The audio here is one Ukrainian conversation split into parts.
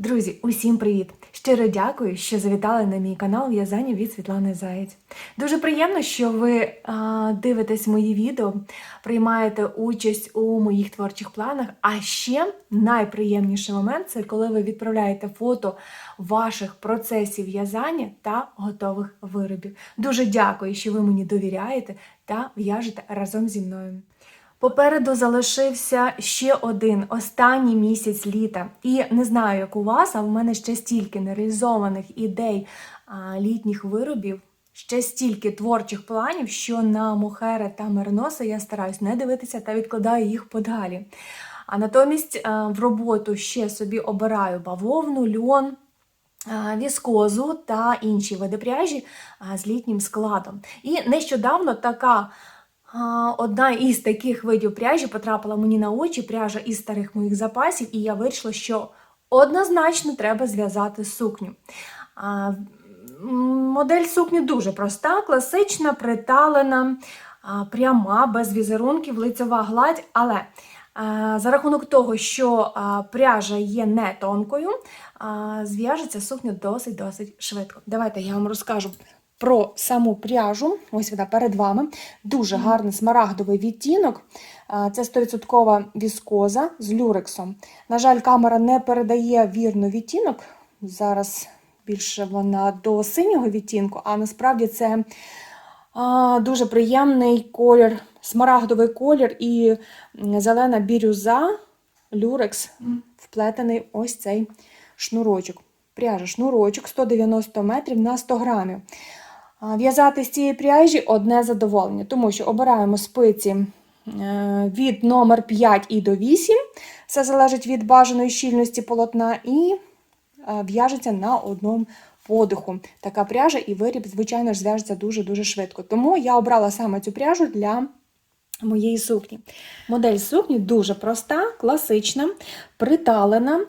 Друзі, усім привіт! Щиро дякую, що завітали на мій канал В'язання від Світлани Заєць. Дуже приємно, що ви а, дивитесь мої відео, приймаєте участь у моїх творчих планах. А ще найприємніший момент це коли ви відправляєте фото ваших процесів в'язання та готових виробів. Дуже дякую, що ви мені довіряєте та в'яжете разом зі мною. Попереду залишився ще один останній місяць літа. І не знаю, як у вас, а в мене ще стільки нереалізованих ідей літніх виробів, ще стільки творчих планів, що на мохери та мериноси я стараюсь не дивитися та відкладаю їх подалі. А натомість в роботу ще собі обираю бавовну, льон. Віскозу та інші види пряжі з літнім складом. І нещодавно така Одна із таких видів пряжі потрапила мені на очі, пряжа із старих моїх запасів, і я вирішила, що однозначно треба зв'язати сукню. Модель сукні дуже проста, класична, приталена, пряма, без візерунків, лицьова гладь, але за рахунок того, що пряжа є не тонкою, зв'яжеться сукня досить-досить швидко. Давайте я вам розкажу про саму пряжу. Ось вона перед вами. Дуже гарний смарагдовий відтінок. Це 100% віскоза з люрексом. На жаль, камера не передає вірно відтінок. Зараз більше вона до синього відтінку, а насправді це а, дуже приємний колір, смарагдовий колір і зелена бірюза, люрекс, вплетений ось цей шнурочок. Пряжа шнурочок 190 метрів на 100 грамів. В'язати з цієї пряжі одне задоволення, тому що обираємо спиці е, від номер 5 і до 8. Все залежить від бажаної щільності полотна, і е, в'яжеться на одному подиху. Така пряжа і виріб, звичайно ж, зв'яжеться дуже-дуже швидко. Тому я обрала саме цю пряжу для моєї сукні. Модель сукні дуже проста, класична, приталена.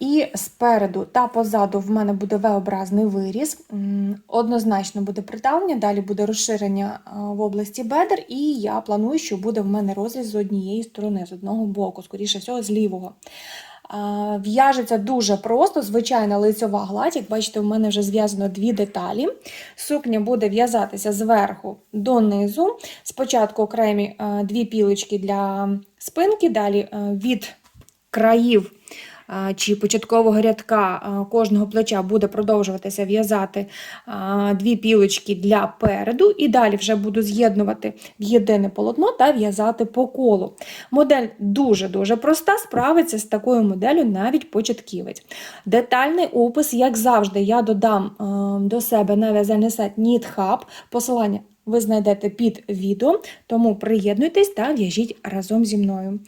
І спереду та позаду в мене буде V-образний виріз. Однозначно буде приталення, далі буде розширення в області бедер, і я планую, що буде в мене розріз з однієї сторони, з одного боку, скоріше всього, з лівого. В'яжеться дуже просто, звичайна лицьова гладь. Як бачите, у мене вже зв'язано дві деталі. Сукня буде в'язатися зверху донизу. Спочатку окремі е, дві пілочки для спинки, далі е, від країв чи початкового рядка кожного плеча буде продовжуватися в'язати дві пілочки для переду, і далі вже буду з'єднувати в єдине полотно та в'язати по колу. Модель дуже-дуже проста, справиться з такою моделлю навіть початківець. Детальний опис, як завжди, я додам до себе на в'язальний сайт Knit Hub. Посилання ви знайдете під відео, тому приєднуйтесь та в'яжіть разом зі мною.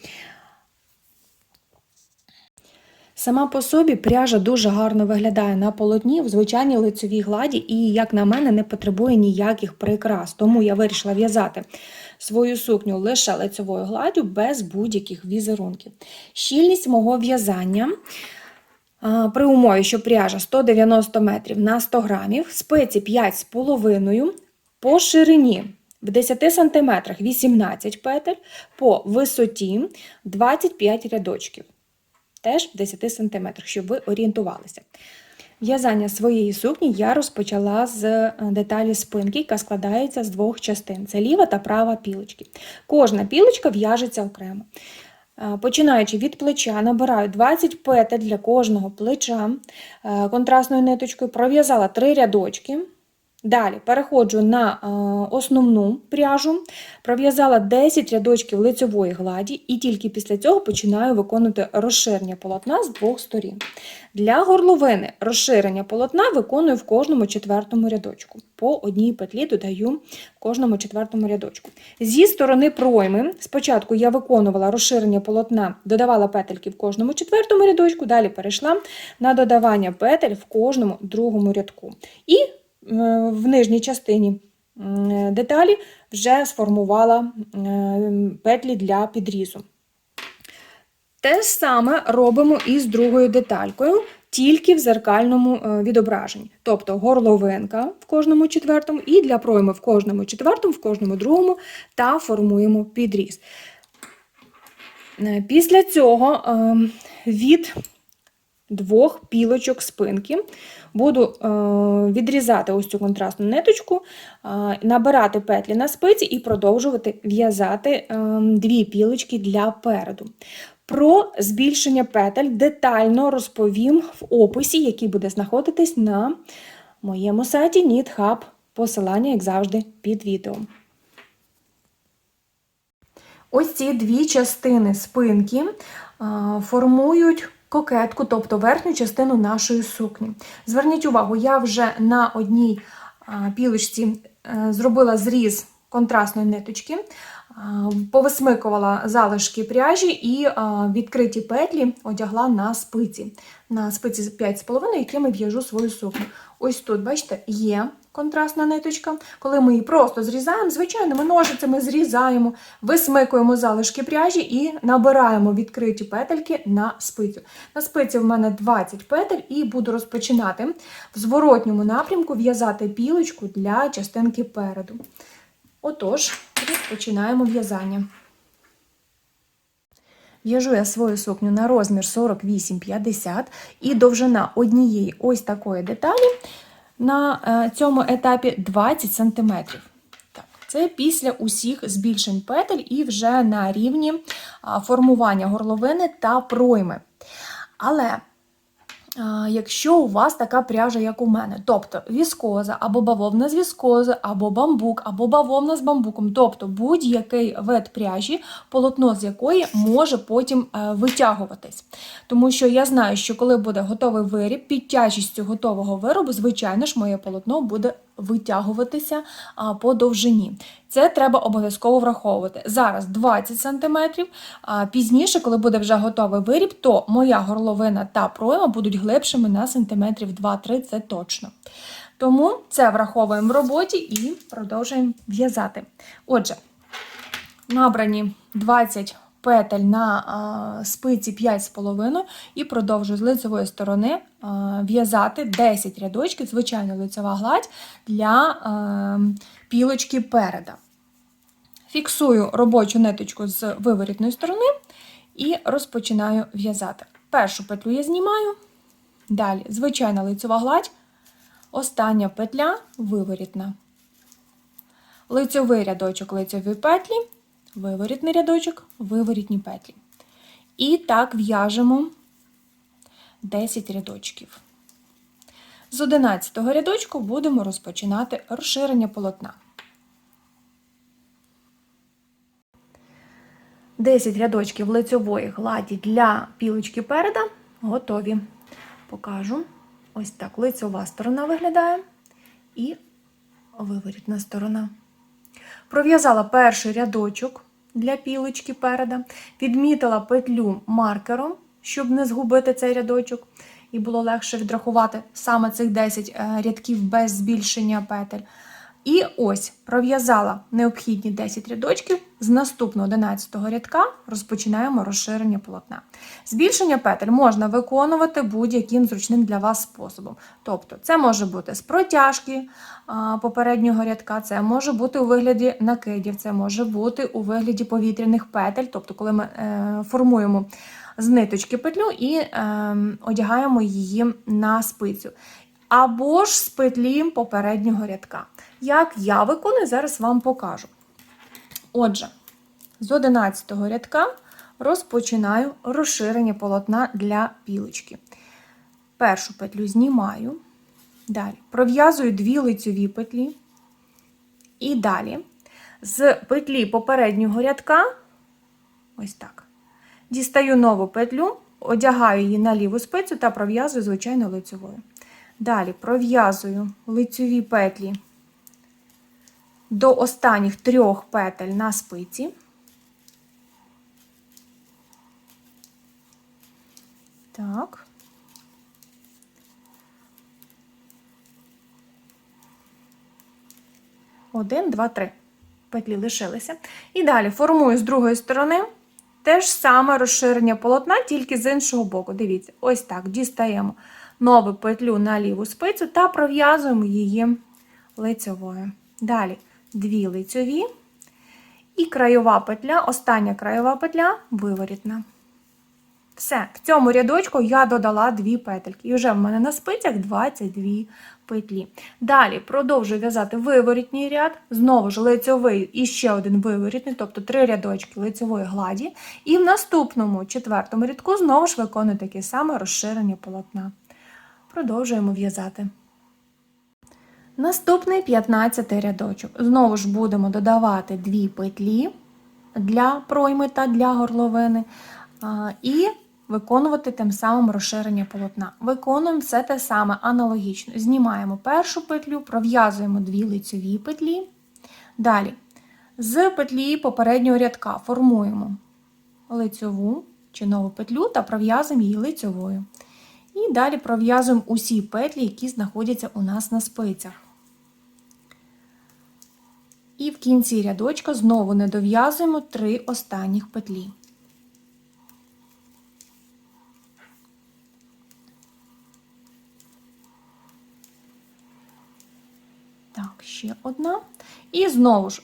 Сама по собі пряжа дуже гарно виглядає на полотні в звичайній лицевій гладі і, як на мене, не потребує ніяких прикрас. Тому я вирішила в'язати свою сукню лише лицевою гладдю без будь-яких візерунків. Щільність мого в'язання. При умові, що пряжа 190 метрів на 100 грамів, спиці 5,5 по ширині в 10 см 18 петель, по висоті 25 рядочків теж в 10 см, щоб ви орієнтувалися. В'язання своєї сукні я розпочала з е, деталі спинки, яка складається з двох частин: це ліва та права пілочки. Кожна пілочка в'яжеться окремо. Е, Починаючи від плеча, набираю 20 петель для кожного плеча е, контрастною ниточкою, пров'язала 3 рядочки. Далі переходжу на е, основну пряжу, пров'язала 10 рядочків лицевої гладі, і тільки після цього починаю виконувати розширення полотна з двох сторін. Для горловини розширення полотна виконую в кожному четвертому рядочку. По одній петлі додаю в кожному четвертому рядочку. Зі сторони пройми, спочатку я виконувала розширення полотна, додавала петельки в кожному четвертому рядочку, далі перейшла на додавання петель в кожному другому рядку. І в нижній частині деталі вже сформувала петлі для підрізу. Те ж саме робимо і з другою деталькою, тільки в зеркальному е, відображенні. Тобто горловинка в кожному четвертому, і для пройми в кожному четвертому, в кожному другому, та формуємо підріз. Е, Після цього е, від двох пілочок спинки. Буду е, відрізати ось цю контрастну ниточку, е, набирати петлі на спиці і продовжувати в'язати е, дві пілочки для переду. Про збільшення петель детально розповім в описі, який буде знаходитись на моєму сайті KnitHub. Посилання, як завжди, під відео. Ось ці дві частини спинки формують кокетку, тобто верхню частину нашої сукні. Зверніть увагу, я вже на одній пілочці зробила зріз контрастної ниточки, повисмикувала залишки пряжі і відкриті петлі одягла на спиці. На спиці 5,5, якими в'яжу свою сукню. Ось тут, бачите, є контрастна ниточка. Коли ми її просто зрізаємо, звичайними ножицями зрізаємо, висмикуємо залишки пряжі і набираємо відкриті петельки на спицю. На спиці в мене 20 петель, і буду розпочинати в зворотньому напрямку в'язати пілочку для частинки переду. Отож, розпочинаємо в'язання. В'яжу я свою сукню на розмір 48-50 і довжина однієї ось такої деталі на е, цьому етапі 20 см. Це після усіх збільшень петель і вже на рівні формування горловини та пройми. Але Якщо у вас така пряжа, як у мене, тобто віскоза, або бавовна з віскози, або бамбук, або бавовна з бамбуком, тобто будь-який вид пряжі, полотно з якої може потім е, витягуватись. Тому що я знаю, що коли буде готовий виріб, під тяжістю готового виробу, звичайно ж, моє полотно буде витягуватися по довжині. Це треба обов'язково враховувати. Зараз 20 см, пізніше, коли буде вже готовий виріб, то моя горловина та пройма будуть глибшими на сантиметрів 2-3, це точно. Тому це враховуємо в роботі і продовжуємо в'язати. Отже, набрані 20 петель на спиці 5,5 і продовжую з лицевої сторони в'язати 10 рядочків, звичайно, лицева гладь для пілочки переда. Фіксую робочу ниточку з виворітної сторони і розпочинаю в'язати. Першу петлю я знімаю, далі звичайна лицева гладь, остання петля виворітна. Лицьовий рядочок лицеві петлі виворітний рядочок, виворітні петлі. І так в'яжемо 10 рядочків. З 11 рядочку будемо розпочинати розширення полотна. 10 рядочків лицьової гладі для пілочки переда готові. Покажу. Ось так лицьова сторона виглядає і виворітна сторона. Пров'язала перший рядочок для пілочки переда, відмітила петлю маркером, щоб не згубити цей рядочок, і було легше відрахувати саме цих 10 е, рядків без збільшення петель. І ось пров'язала необхідні 10 рядочків, з наступного 11 рядка розпочинаємо розширення полотна. Збільшення петель можна виконувати будь-яким зручним для вас способом. Тобто, це може бути з протяжки попереднього рядка, це може бути у вигляді накидів, це може бути у вигляді повітряних петель, тобто, коли ми е, формуємо з ниточки петлю і е, одягаємо її на спицю. Або ж з петлі попереднього рядка. Як я виконую, зараз вам покажу. Отже, з 11 рядка розпочинаю розширення полотна для пілочки. Першу петлю знімаю, далі пров'язую дві лицьові петлі. І далі з петлі попереднього рядка, ось так, дістаю нову петлю, одягаю її на ліву спицю та пров'язую звичайно лицьовою. Далі пров'язую лицьові петлі до останніх трьох петель на спиці. Так. Один, два, три. Петлі лишилися. І далі формую з другої сторони те ж саме розширення полотна, тільки з іншого боку. Дивіться, ось так дістаємо нову петлю на ліву спицю та пров'язуємо її лицевою. Далі дві лицьові і краєва петля, остання краєва петля виворітна. Все, в цьому рядочку я додала дві петельки. І вже в мене на спицях 22 петлі. Далі продовжую в'язати виворітній ряд, знову ж лицьовий і ще один виворітний, тобто три рядочки лицьової гладі. І в наступному четвертому рядку знову ж виконую таке саме розширення полотна. Продовжуємо в'язати. Наступний 15 рядочок. Знову ж будемо додавати дві петлі для пройми та для горловини. І виконувати тим самим розширення полотна. Виконуємо все те саме аналогічно. Знімаємо першу петлю, пров'язуємо дві лицьові петлі. Далі з петлі попереднього рядка формуємо лицьову чи нову петлю та пров'язуємо її лицьовою. І далі пров'язуємо усі петлі, які знаходяться у нас на спицях. І в кінці рядочка знову не дов'язуємо три останніх петлі. Так, ще одна. І знову ж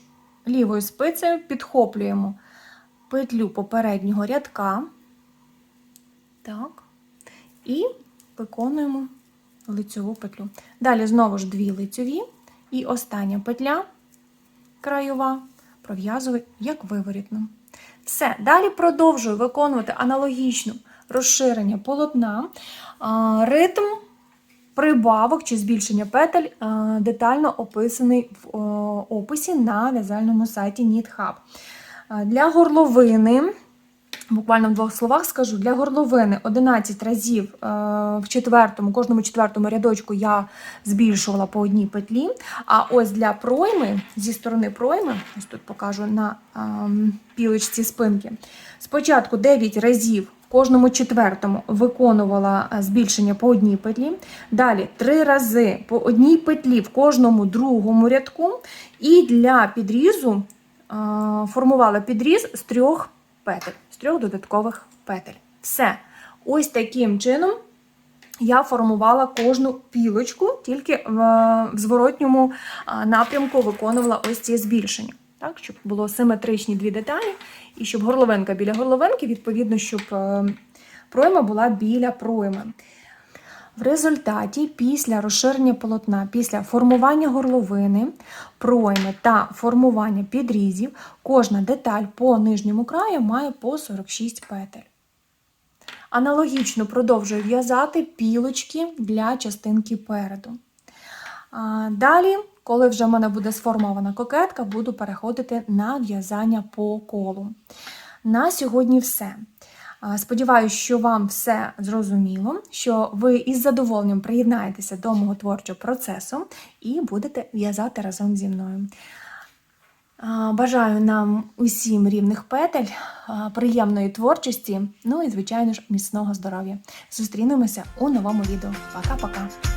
лівою спицею підхоплюємо петлю попереднього рядка. Так. І виконуємо лицьову петлю. Далі знову ж дві лицьові. І остання петля краєва пров'язую як виворітну. Все, далі продовжую виконувати аналогічно розширення полотна, ритм прибавок чи збільшення петель детально описаний в описі на в'язальному сайті. А, Для горловини, буквально в двох словах скажу, для горловини 11 разів е, в четвертому, кожному четвертому рядочку я збільшувала по одній петлі. А ось для пройми, зі сторони пройми, ось тут покажу на ем, пілочці спинки. Спочатку 9 разів в кожному четвертому виконувала е, збільшення по одній петлі. Далі 3 рази по одній петлі в кожному другому рядку. І для підрізу е, формувала підріз з трьох петель, з трьох додаткових петель. Все. Ось таким чином я формувала кожну пілочку, тільки в, в зворотньому напрямку виконувала ось ці збільшення. Так, щоб було симетричні дві деталі, і щоб горловинка біля горловинки, відповідно, щоб е, пройма була біля пройми. В результаті, після розширення полотна, після формування горловини, пройми та формування підрізів, кожна деталь по нижньому краю має по 46 петель. Аналогічно продовжую в'язати пілочки для частинки переду. Далі, коли вже в мене буде сформована кокетка, буду переходити на в'язання по колу. На сьогодні все. Сподіваюсь, що вам все зрозуміло, що ви із задоволенням приєднаєтеся до мого творчого процесу і будете в'язати разом зі мною. Бажаю нам усім рівних петель, приємної творчості, ну і, звичайно ж, міцного здоров'я. Зустрінемося у новому відео. Пока-пока!